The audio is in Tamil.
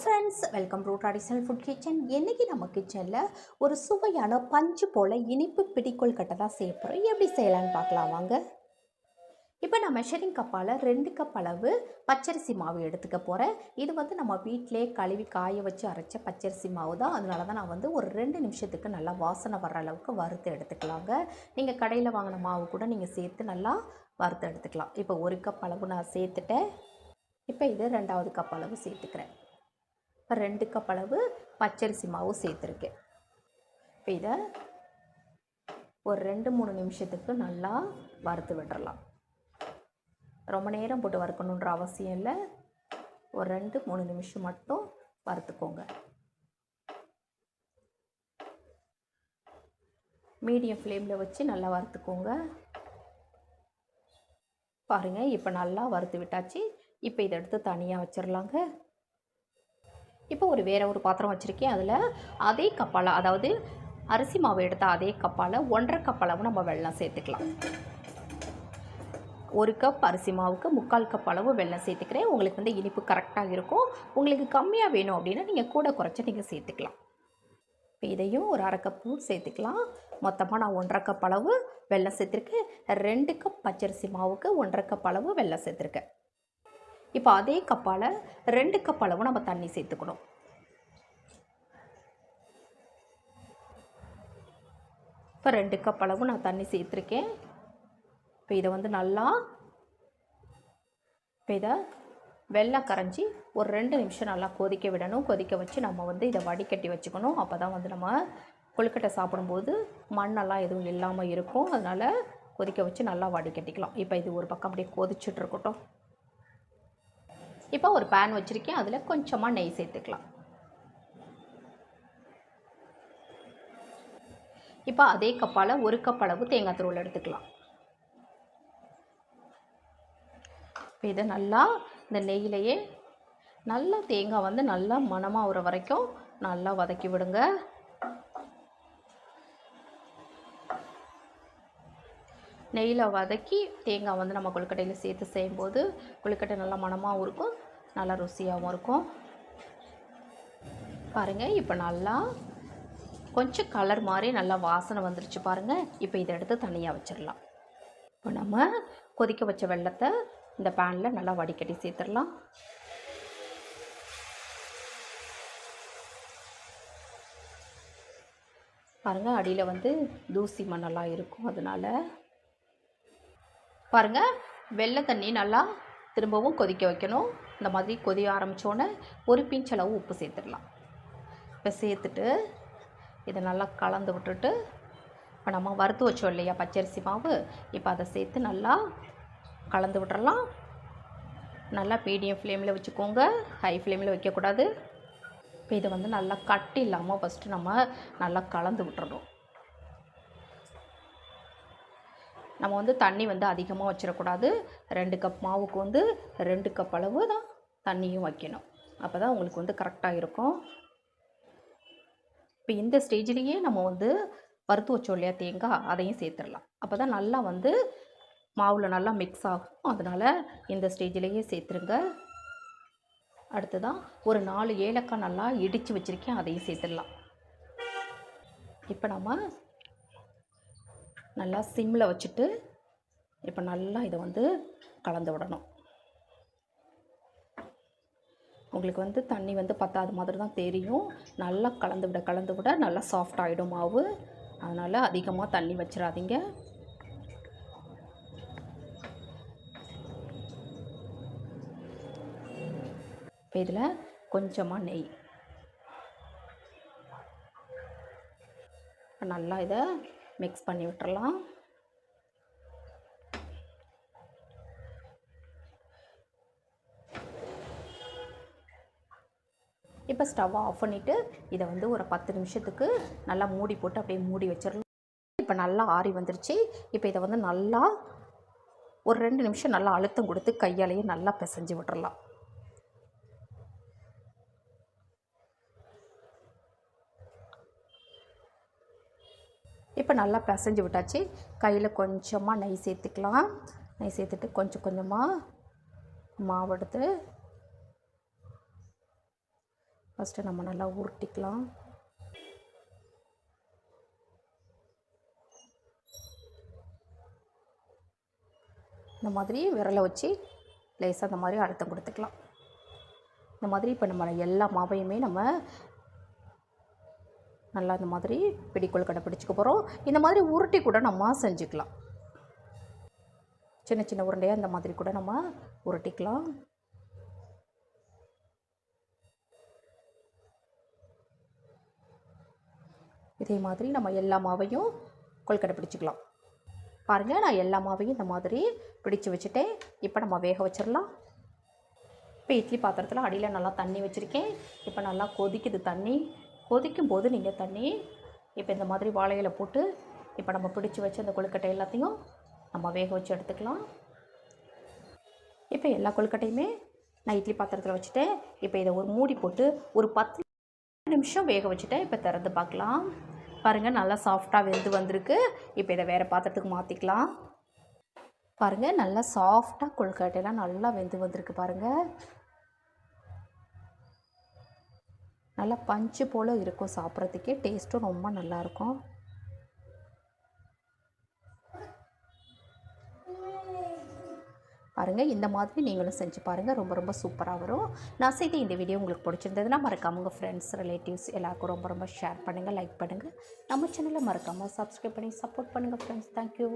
Friends welcome to traditional food kitchen இன்றைக்கி நம்ம கிச்சனில் ஒரு சுவையான பஞ்சு போல் இனிப்பு பிடிக்கோள் கட்டை தான் செய்ய போகிறோம் எப்படி செய்யலான்னு பார்க்கலாம் வாங்க. இப்போ நான் மெஷரிங் கப்பால் ரெண்டு கப் அளவு பச்சரிசி மாவு எடுத்துக்க போகிறேன் இது வந்து நம்ம வீட்டிலே கழுவி காய வச்சு அரைச்ச பச்சரிசி மாவு தான். அதனால தான் நான் வந்து ஒரு ரெண்டு நிமிஷத்துக்கு நல்லா வாசனை வர்ற அளவுக்கு வறுத்து எடுத்துக்கலாங்க. நீங்கள் கடையில் வாங்கின மாவு கூட நீங்கள் சேர்த்து நல்லா வறுத்து எடுத்துக்கலாம். இப்போ ஒரு கப் அளவு நான் சேர்த்துட்டேன். இப்போ இது ரெண்டாவது கப் அளவு சேர்த்துக்கிறேன். இப்போ ரெண்டு கப் அளவு பச்சரிசி மாவு சேர்த்துருக்கேன். இப்போ இதை ஒரு ரெண்டு மூணு நிமிஷத்துக்கு நல்லா வறுத்து விட்டுறலாம். ரொம்ப நேரம் போட்டு வறுக்கணுன்ற அவசியம் இல்லை. ஒரு ரெண்டு மூணு நிமிஷம் மட்டும் வறுத்துக்கோங்க. மீடியம் ஃப்ளேமில் வச்சு நல்லா வறுத்துக்கோங்க. பாருங்கள் இப்போ நல்லா வறுத்து விட்டாச்சு. இப்போ இதை எடுத்து தனியாக வச்சிடலாங்க இப்போ ஒரு வேறு ஒரு பாத்திரம் வச்சுருக்கேன். அதில் அதே கப்பால் அதாவது அரிசி மாவு எடுத்த அதே கப்பால் ஒன்றரை கப்பளவு நம்ம வெள்ளம் சேர்த்துக்கலாம். ஒரு கப் அரிசி மாவுக்கு முக்கால் கப் அளவு வெள்ளம் சேர்த்துக்கிறேன். உங்களுக்கு வந்து இனிப்பு கரெக்டாக இருக்கும். உங்களுக்கு கம்மியாக வேணும் அப்படின்னா நீங்கள் கூட குறைச்சி நீங்கள் சேர்த்துக்கலாம். இப்போ இதையும் ஒரு அரை கப்பு சேர்த்துக்கலாம். மொத்தமாக நான் ஒன்றரை கப் அளவு வெள்ளம் சேர்த்துருக்கேன். ரெண்டு கப் பச்சரிசி மாவுக்கு ஒன்றரை கப் அளவு வெள்ளம் சேர்த்துருக்கேன். இப்போ அதே கப்பால் ரெண்டு கப் அளவு நம்ம தண்ணி சேர்த்துக்கணும். இப்போ ரெண்டு கப் அளவு நான் தண்ணி சேர்த்துருக்கேன். இப்போ இதை வந்து நல்லா இப்போ இதை வெள்ளம் கரைஞ்சி ஒரு ரெண்டு நிமிஷம் நல்லா கொதிக்க விடணும். கொதிக்க வச்சு நம்ம வந்து இதை வடிகட்டி வச்சுக்கணும். அப்போ தான் வந்து நம்ம கொழுக்கட்டை சாப்பிடும்போது மண்ணெல்லாம் எதுவும் இல்லாமல் இருக்கும். அதனால் கொதிக்க வச்சு நல்லா வடிகட்டிக்கலாம். இப்போ இது ஒரு பக்கம் அப்படியே கொதிச்சுட்டு இருக்கட்டும். இப்போ ஒரு பேன் வச்சுருக்கேன். அதில் கொஞ்சமாக நெய் சேர்த்துக்கலாம். இப்போ அதே கப்பால் ஒரு கப் அளவு தேங்காய் துருவல் எடுத்துக்கலாம். இப்போ இதை நல்லா இந்த நெய்யிலையே நல்லா தேங்காய் வந்து நல்லா மணமாக வர வரைக்கும் நல்லா வதக்கி விடுங்க. நெய்யில் வதக்கி தேங்காய் வந்து நம்ம கொழுக்கட்டையில் சேர்த்து செய்யும்போது கொழுக்கட்டை நல்லா மணமாகவும் இருக்கும் நல்லா ருசியாகவும் இருக்கும். பாருங்கள் இப்போ நல்லா கொஞ்சம் கலர் மாதிரி நல்லா வாசனை வந்துருச்சு பாருங்கள் இப்போ இதை எடுத்து தனியாக வச்சிடலாம். இப்போ நம்ம கொதிக்க வச்ச வெள்ளத்தை இந்த பேனில் நல்லா வடிகட்டி சேர்த்துடலாம். பாருங்கள் அடியில் வந்து தூசி மண்ணெல்லாம் இருக்கும் அதனால் பாருங்கள் வெள்ளை தண்ணி நல்லா திரும்பவும் கொதிக்க வைக்கணும். இந்த மாதிரி கொதிய ஆரம்பித்தோன்னே ஒரு பிஞ்ச் அளவு உப்பு சேர்த்துடலாம். இப்போ சேர்த்துட்டு இதை நல்லா கலந்து விட்டுட்டு இப்போ நம்ம வறுத்து வச்சோம் இல்லையா பச்சரிசி மாவு இப்போ அதை சேர்த்து நல்லா கலந்து விட்டுறலாம். நல்லா மீடியம் ஃப்ளேமில் வச்சுக்கோங்க. ஹை ஃப்ளேமில் வைக்கக்கூடாது. இப்போ இதை வந்து நல்லா கட்டி இல்லாமல் ஃபஸ்ட்டு நம்ம நல்லா கலந்து விட்டுறணும். நம்ம வந்து தண்ணி வந்து அதிகமாக வச்சிடக்கூடாது. ரெண்டு கப் மாவுக்கு வந்து ரெண்டு கப் அளவு தான் தண்ணியும் வைக்கணும். அப்போ தான் உங்களுக்கு வந்து கரெக்டாக இருக்கும். இப்போ இந்த ஸ்டேஜ்லேயே நம்ம வந்து வறுத்து வச்சோம் இல்லையா தேங்காய் அதையும் சேர்த்துடலாம். அப்போ தான் நல்லா வந்து மாவில் நல்லா மிக்ஸ் ஆகும். அதனால் இந்த ஸ்டேஜ்லேயே சேர்த்துருங்க. அடுத்ததான் ஒரு நாலு ஏலக்காய் நல்லா இடித்து வச்சுருக்கேன் அதையும் சேர்த்துடலாம். இப்போ நம்ம நல்லா சிம்மில் வச்சுட்டு இப்போ நல்லா இதை வந்து கலந்து விடணும். உங்களுக்கு வந்து தண்ணி வந்து பத்தாத மாதிரி தான் தெரியும். நல்லா கலந்து விட கலந்து விட நல்லா சாஃப்ட் ஆகிடும் மாவு. அதனால் அதிகமாக தண்ணி வச்சிடாதீங்க. இப்போ இதில் கொஞ்சமாக நெய். நல்லா இதை மிக்ஸ் பண்ணி விட்டுறலாம். இப்போ ஸ்டவ்வை ஆஃப் பண்ணிவிட்டு இதை வந்து ஒரு பத்து நிமிஷத்துக்கு நல்லா மூடி போட்டு அப்படியே மூடி வச்சிடலாம். இப்போ நல்லா ஆறி வந்துருச்சு. இப்போ இதை வந்து நல்லா ஒரு ரெண்டு நிமிஷம் நல்லா அழுத்தம் கொடுத்து கையாலேயே நல்லா பிசைஞ்சு விட்டுறலாம். இப்போ நல்லா பிசைஞ்சு விட்டாச்சு. கையில் கொஞ்சமாக நெய் சேர்த்துக்கலாம். நெய் சேர்த்துட்டு கொஞ்சம் கொஞ்சமாக மாவு எடுத்து ஃபஸ்ட்டு நம்ம நல்லா உருட்டிக்கலாம். இந்த மாதிரி விரலை வச்சு லேசாக அந்த மாதிரி அழுத்தம் கொடுத்துக்கலாம். இந்த மாதிரி இப்போ நம்ம எல்லா மாவையுமே நம்ம நல்லா இந்த மாதிரி பிடிக்குள் கடை பிடிச்சிக்க போகிறோம் இந்த மாதிரி உருட்டி கூட நம்ம செஞ்சுக்கலாம். சின்ன சின்ன உருண்டையாக இந்த மாதிரி கூட நம்ம உருட்டிக்கலாம். இதே மாதிரி நம்ம எல்லா மாவையும் கொள்கடை பிடிச்சிக்கலாம். பாருங்கள் நான் எல்லா மாவையும் இந்த மாதிரி பிடிச்சி வச்சுட்டேன். இப்போ நம்ம வேக வச்சிடலாம் இப்போ இட்லி பாத்திரத்தில் அடியில் நல்லா தண்ணி வச்சுருக்கேன். இப்போ நல்லா கொதிக்குது தண்ணி. கொதிக்கும் போது நீங்கள் தண்ணி இப்போ இந்த மாதிரி வாழையில் போட்டு இப்போ நம்ம பிடிச்சி வச்சு அந்த கொழுக்கட்டை எல்லாத்தையும் நம்ம வேக வச்சு எடுத்துக்கலாம். இப்போ எல்லா கொழுக்கட்டையுமே நான் இட்லி பாத்திரத்தில் வச்சுட்டேன். இப்போ இதை ஒரு மூடி போட்டு ஒரு பத்து நிமிஷம் வேக வச்சுட்டேன். இப்போ திறந்து பார்க்கலாம். பாருங்கள் நல்லா சாஃப்டாக வெந்து வந்திருக்கு. இப்போ இதை வேறு பாத்திரத்துக்கு மாற்றிக்கலாம் பாருங்கள் நல்லா சாஃப்டாக கொழுக்கட்டையெல்லாம் நல்லா வெந்து வந்திருக்கு பாருங்கள் நல்லா பஞ்சு போல் இருக்கும் சாப்பிட்றதுக்கே. டேஸ்ட்டும் ரொம்ப நல்லாயிருக்கும். பாருங்கள் இந்த மாதிரி நீங்களும் செஞ்சு பாருங்கள் ரொம்ப ரொம்ப சூப்பராக வரும். நான் செய்த இந்த வீடியோ உங்களுக்கு பிடிச்சிருந்ததுன்னா மறக்காம உங்கள் ஃப்ரெண்ட்ஸ் ரிலேட்டிவ்ஸ் எல்லாருக்கும் ரொம்ப ரொம்ப ஷேர் பண்ணுங்கள் லைக் பண்ணுங்கள் நம்ம சேனலை மறக்காமல் சப்ஸ்கிரைப் பண்ணி சப்போர்ட் பண்ணுங்கள் ஃப்ரெண்ட்ஸ் தேங்க்யூ